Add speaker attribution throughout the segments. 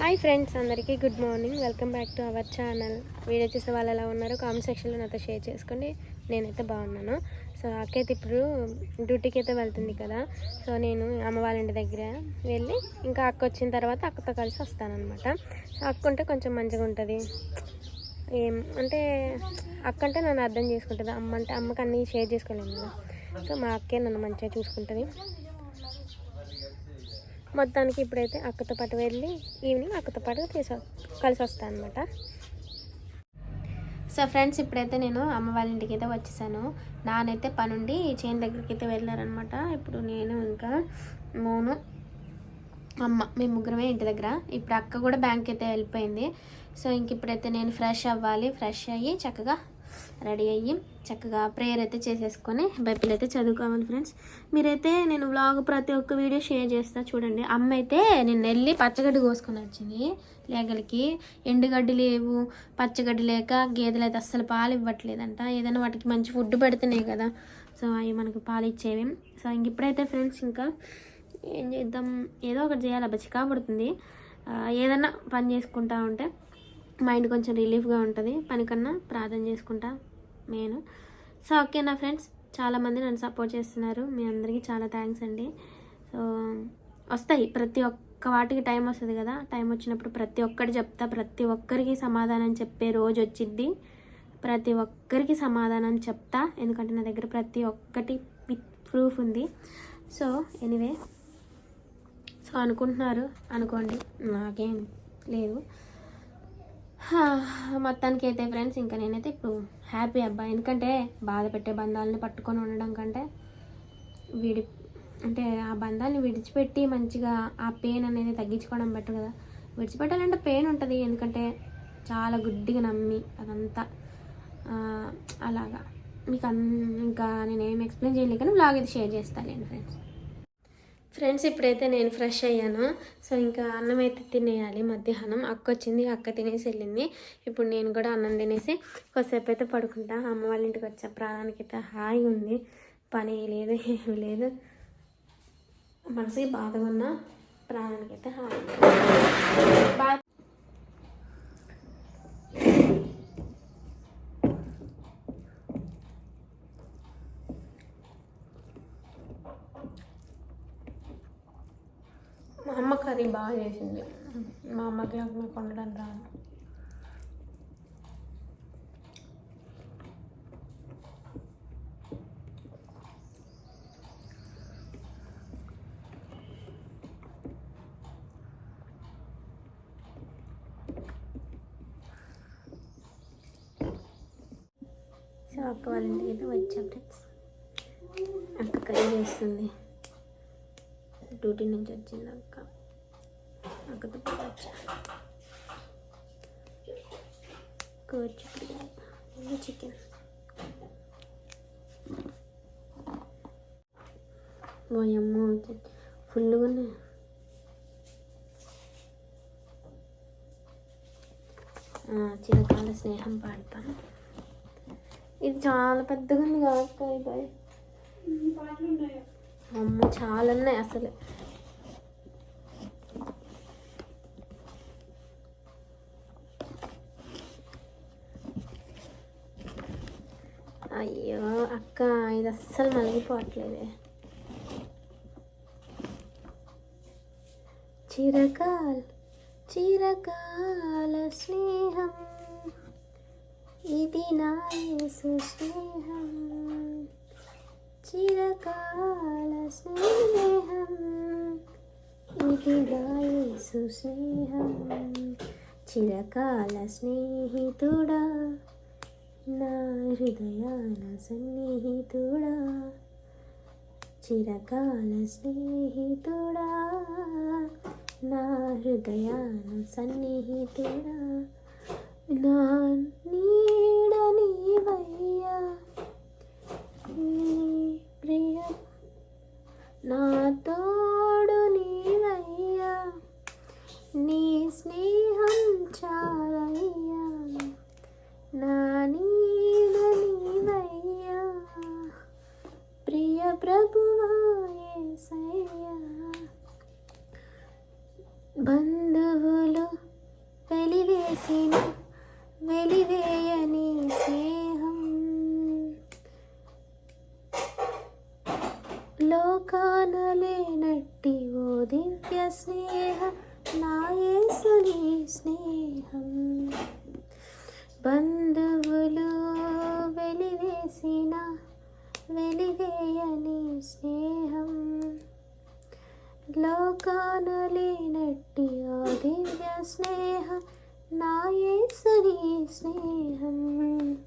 Speaker 1: Hi friends అందరికీ good morning. Welcome back to our channel. Video చూసే వాళ్ళు ఎలా ఉన్నారు కామెంట్ సెక్షన్లో నాతో షేర్ చేసుకోండి. నేనైతే బాగున్నాను. సో అక్క అయితే ఇప్పుడు డ్యూటీకి అయితే వెళ్తుంది కదా. సో నేను అమ్మ వాళ్ళ ఇంటి దగ్గర వెళ్ళి ఇంకా అక్క వచ్చిన తర్వాత అక్కతో కలిసి వస్తానన్నమాట. సో అక్క ఉంటే కొంచెం మంచిగా ఉంటుంది. ఏం అంటే అక్క అంటే నన్ను అర్థం చేసుకుంటుంది. అమ్మ అంటే అమ్మకి అన్నీ షేర్ చేసుకోలేము కదా. సో మా అక్కే నన్ను మంచిగా చూసుకుంటుంది. మొత్తానికి ఇప్పుడైతే అక్కతో పాటు వెళ్ళి ఈవినింగ్ అక్కతో పాటు తీసు కలిసి వస్తాను అనమాట సో ఫ్రెండ్స్ ఇప్పుడైతే నేను అమ్మ వాళ్ళ ఇంటికి అయితే వచ్చేసాను. నానైతే పనుండి చేను దగ్గరికి అయితే వెళ్ళారనమాట. ఇప్పుడు నేను ఇంకా మోను అమ్మ మేము ముగ్గురమే ఇంటి దగ్గర. ఇప్పుడు అక్క కూడా బ్యాంక్ అయితే వెళ్ళిపోయింది. సో ఇంక ఇప్పుడైతే నేను ఫ్రెష్ అవ్వాలి. ఫ్రెష్ అయ్యి చక్కగా రెడీ అయ్యి చక్కగా ప్రేయర్ అయితే చేసేసుకొని బైబిల్ అయితే చదువుకోవాలి ఫ్రెండ్స్ మీరైతే నేను వ్లాగ్ ప్రతి ఒక్క వీడియో షేర్ చేస్తా చూడండి. అమ్మ అయితే నేను వెళ్ళి పచ్చగడ్డి కోసుకొని వచ్చింది లేగలకి. ఎండుగడ్డి లేవు పచ్చగడ్డి లేక గేదెలు అయితే అస్సలు పాలు ఇవ్వట్లేదంట. ఏదైనా వాటికి మంచి ఫుడ్ పెడుతున్నాయి కదా. సో అవి మనకు పాలు ఇచ్చేవి. సో ఇంక ఇప్పుడైతే ఫ్రెండ్స్ ఇంకా ఏం చేద్దాం? ఏదో ఒకటి చేయాలి. అబ్బా చికా పడుతుంది. ఏదన్నా పని చేసుకుంటా ఉంటే. మైండ్ కొంచెం రిలీఫ్గా ఉంటుంది. పనికన్నా ప్రార్థన చేసుకుంటా నేను. సో ఓకేనా ఫ్రెండ్స్ చాలామంది నన్ను సపోర్ట్ చేస్తున్నారు. మీ అందరికీ చాలా థ్యాంక్స్ అండి. సో వస్తాయి. ప్రతి ఒక్క వాటికి టైం వస్తుంది కదా. టైం వచ్చినప్పుడు ప్రతి ఒక్కటి చెప్తా. ప్రతి ఒక్కరికి సమాధానం చెప్పే రోజు వచ్చిద్ది. ప్రతి ఒక్కరికి సమాధానం చెప్తా. ఎందుకంటే నా దగ్గర ప్రతి ఒక్కటి విత్ ప్రూఫ్ ఉంది. So anyway. సో అనుకుంటున్నారు. అనుకోండి. నాకేం లేదు. మొత్తానికి అయితే ఫ్రెండ్స్ ఇంకా నేనైతే ఇప్పుడు హ్యాపీ అబ్బా. ఎందుకంటే బాధ పెట్టే బంధాలని పట్టుకొని ఉండడం కంటే విడి అంటే ఆ బంధాన్ని విడిచిపెట్టి మంచిగా ఆ పెయిన్ అనేది తగ్గించుకోవడం బెటర్ కదా. విడిచిపెట్టాలంటే పెయిన్ ఉంటుంది ఎందుకంటే చాలా గుడ్డిగా నమ్మి అదంతా అలాగా. మీకు ఇంకా నేను ఏం ఎక్స్ప్లెయిన్ చేయలేక కానీ బ్లాగ్ అయితే షేర్ చేస్తాను ఫ్రెండ్స్ ఫ్రెండ్స్ ఇప్పుడైతే నేను ఫ్రెష్ అయ్యాను. సో ఇంకా అన్నం అయితే తినేయాలి. మధ్యాహ్నం అక్క వచ్చింది అక్క తినేసి వెళ్ళింది. ఇప్పుడు నేను కూడా అన్నం తినేసి కొద్దిసేపు అయితే పడుకుంటా. అమ్మ వాళ్ళ ఇంటికి వచ్చా. ప్రాణానికి అయితే ఉంది. పని లేదు ఏమి లేదు. మనసుకి బాధగా ఉన్న ప్రాణానికి అయితే హాయి బాయ్ మా అమ్మ కర్రీ బాగా చేసింది. మా అమ్మకి నాకు మీకు వండడం రాదు. సో అక్క వాళ్ళ ఇంటికి అయితే వచ్చాం ఫ్రెండ్స్. అక్క కర్రీ చేస్తుంది. డ్యూటీ నుంచి వచ్చింది. అక్క అక్కతో పాటు వచ్చా కూర్చు ఫుల్గా ఉన్నాయి ఆ, చిరకాల స్నేహం పాడతాను ఇది చాలా పెద్దగా ఉంది కాదు అమ్మ చాలా ఉన్నాయి అసలు అయ్యో అక్క ఇది అస్సలు మలిగిపోవట్లేదే చిరకాల్ చిరకాల స్నేహం ఇది నా యేసు స్నేహం. చిరకాల స్నేహం ఇది నా యేసు స్నేహం. చిరకాల స్నేహితుడా నా హృదయాన సన్నిహితుడా చిరకాల స్నేహితుడా నా హృదయాన సన్నిహితుడా నా నీడ నీవయ్యా. నీ ప్రియ నా తోడు నీవయ్యా. నీ స్నేహం చాలయ్యా. నా నీడ నీవయ్యా. ప్రియ ప్రభువా బంధువులు వెలివేసిన వెలివేయని స్నేహం. లోకానలేనట్టి ఓ దివ్య స్నేహం నా స్నేహం. బంధువులు వెలివేసిన వెలివేయని స్నేహం. లోకానలేనట్టి ఆ దివ్య స్నేహం నాయసుని స్నేహం.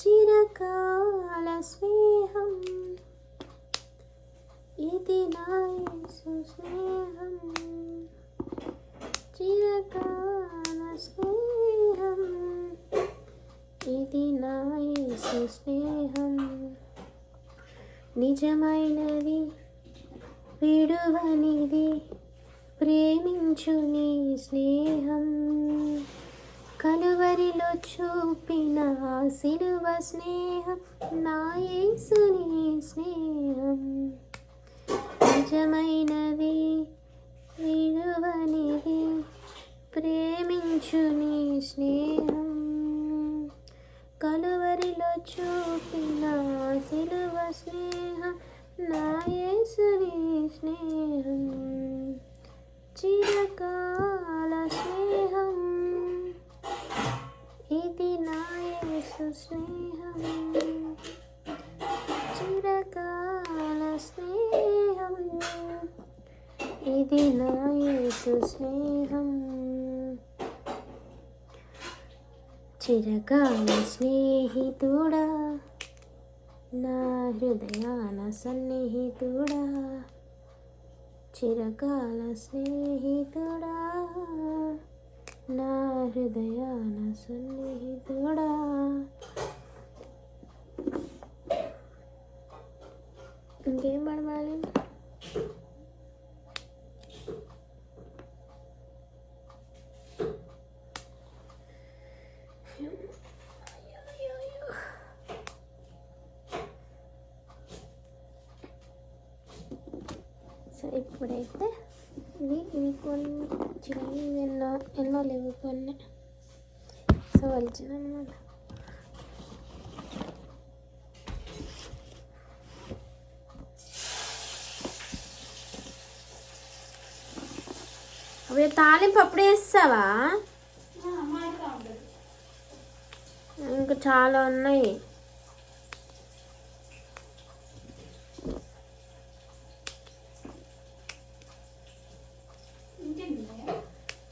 Speaker 1: చిరకాల స్నేహం ఇది నాయసు స్నేహం. చిరకాల స్నేహం. ఇది నా యేసు స్నేహం. నిజమైనది విడువనిది ప్రేమించు నీ స్నేహం. కలువరిలో చూపిన సిలువ స్నేహం నా యేసుని స్నేహం. నిజమైనది విలువనిది ప్రేమించు నీ స్నేహం. చూపిన ఆ సిలువ స్నేహం నా యేసుని స్నేహం చిరకాల స్నేహం ఇది నా యేసు స్నేహం చిరకాల స్నేహం ఇది నా యేసు స్నేహం చిరకాల స్నేహితుడా? నా హృదయాన సన్నిహితుడా? చిరకాల స్నేహితుడా? నా హృదయాన సన్నిహితుడా? ఇంకేం పడవాలి సో ఇప్పుడైతే ఇవి ఇవి కొన్ని ఎన్నో ఎన్నో లేవు కొన్ని. సో అనమాట అవి తాలింపు అప్పుడే వేస్తావా? ఇంకా చాలా ఉన్నాయి.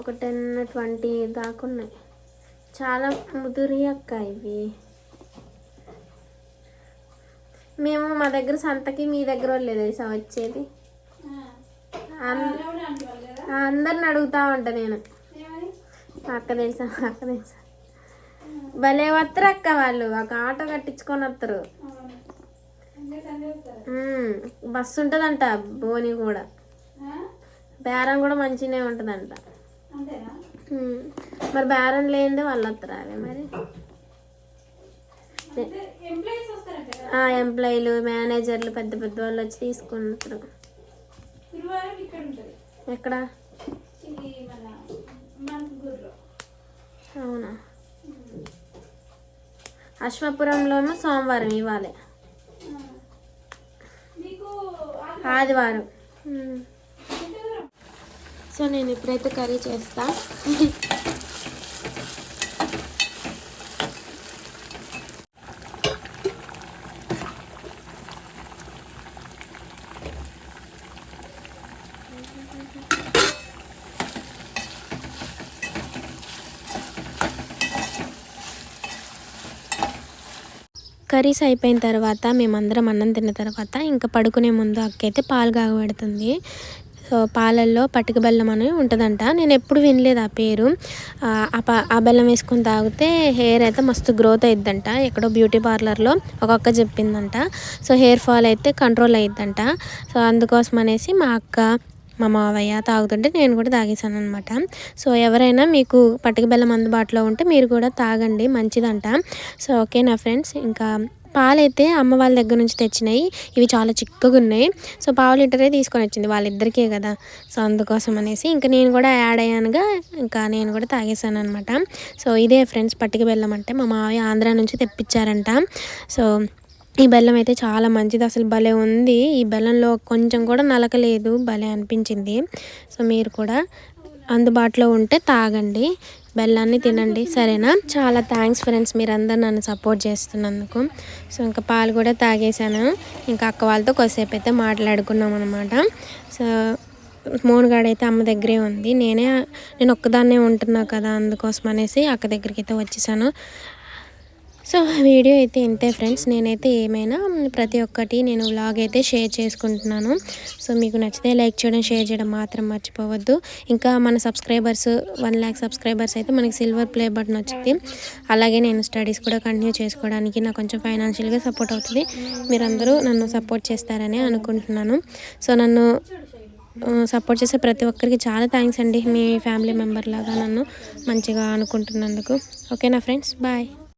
Speaker 1: ఒక టెన్ ట్వంటీ దాకా ఉన్నాయి. చాలా ముదురి అక్క ఇవి. మేము మా దగ్గర సంతకి మీ దగ్గర తెలుసా వచ్చేది? అందరిని అడుగుతా ఉంటా నేను. అక్క తెలుసా? అక్క తెలుసా? భలే వస్తారు అక్క వాళ్ళు. ఒక ఆటో కట్టించుకొని వస్తారు. బస్సు ఉంటుందంట బోని కూడా. బేరం కూడా మంచిగానే ఉంటుందంట. మరి బేరం లేనిదే వాళ్ళు వస్తారు మరి? ఆ ఎంప్లాయీలు మేనేజర్లు పెద్ద పెద్ద వాళ్ళు వచ్చి తీసుకుంటారు. ఎక్కడ? అవునా? అశ్వపురంలోనూ సోమవారం ఇవ్వాలి. ఆదివారం. సో నేను ఇప్పుడైతే కర్రీ చేస్తా. కర్రీస్ అయిపోయిన తర్వాత మేమందరం అన్నం తిన్న తర్వాత ఇంకా పడుకునే ముందు అక్క అయితే పాలు కాగబెడుతుంది. సో పాలల్లో పటిక బెల్లం అని ఉంటుందంట. నేను ఎప్పుడు వినలేదు ఆ పేరు. ఆ, ఆ బెల్లం వేసుకొని తాగితే హెయిర్ అయితే మస్తు గ్రోత్ అయిద్దంట. ఎక్కడో బ్యూటీ పార్లర్లో ఒక అక్క చెప్పిందంట. సో హెయిర్ ఫాల్ అయితే కంట్రోల్ అయిద్దంట. సో అందుకోసం అనేసి మా అక్క మా మావయ్య తాగుతుంటే నేను కూడా తాగేసాను అనమాట సో ఎవరైనా మీకు పట్టుక బెల్లం అందుబాటులో ఉంటే మీరు కూడా తాగండి. మంచిదంట. సో ఓకే నా ఫ్రెండ్స్. ఇంకా పాలైతే అమ్మ వాళ్ళ దగ్గర నుంచి తెచ్చినాయి. ఇవి చాలా చిక్కగా ఉన్నాయి. సో పావు లీటరే తీసుకొని వచ్చింది. వాళ్ళిద్దరికే కదా. సో అందుకోసం అనేసి ఇంకా నేను కూడా యాడ్ అయ్యానుగా. ఇంకా నేను కూడా తాగేసాను అనమాట సో ఇదే ఫ్రెండ్స్ పట్టిక బెల్లం అంటే మా మావయ్య ఆంధ్ర నుంచి తెప్పించారంట. సో ఈ బెల్లం అయితే చాలా మంచిది. అసలు భలే ఉంది. ఈ బెల్లంలో కొంచెం కూడా నలకలేదు. భలే అనిపించింది. సో మీరు కూడా అందుబాటులో ఉంటే తాగండి. బెల్లాన్ని తినండి. సరేనా? చాలా థ్యాంక్స్ ఫ్రెండ్స్ మీరందరూ నన్ను సపోర్ట్ చేస్తున్నందుకు. సో ఇంకా పాలు కూడా తాగేశాను. ఇంకా అక్క వాళ్ళతో కొద్దిసేపు అయితే మాట్లాడుకున్నాం అనమాట సో మోనుగాడైతే అమ్మ దగ్గరే ఉంది. నేనే నేను ఒక్కదాన్నే ఉంటున్నా కదా అందుకోసం అనేసి అక్క దగ్గరికి అయితే వచ్చేసాను. సో వీడియో అయితే ఇంతే ఫ్రెండ్స్. నేనైతే ఏమైనా ప్రతి ఒక్కటి నేను వ్లాగ్ అయితే షేర్ చేసుకుంటున్నాను. సో మీకు నచ్చితే లైక్ చేయడం షేర్ చేయడం మాత్రం మర్చిపోవద్దు. ఇంకా మన సబ్స్క్రైబర్స్ వన్ ల్యాక్ సబ్స్క్రైబర్స్ అయితే మనకి సిల్వర్ ప్లే బటన్ వచ్చింది. అలాగే నేను స్టడీస్ కూడా కంటిన్యూ చేసుకోవడానికి నాకు కొంచెం ఫైనాన్షియల్గా సపోర్ట్ అవుతుంది. మీరందరూ నన్ను సపోర్ట్ చేస్తారని అనుకుంటున్నాను. సో నన్ను సపోర్ట్ చేసే ప్రతి ఒక్కరికి చాలా థ్యాంక్స్ అండి మీ ఫ్యామిలీ మెంబర్ లాగా నన్ను మంచిగా అనుకుంటున్నందుకు. ఓకేనా ఫ్రెండ్స్? బాయ్.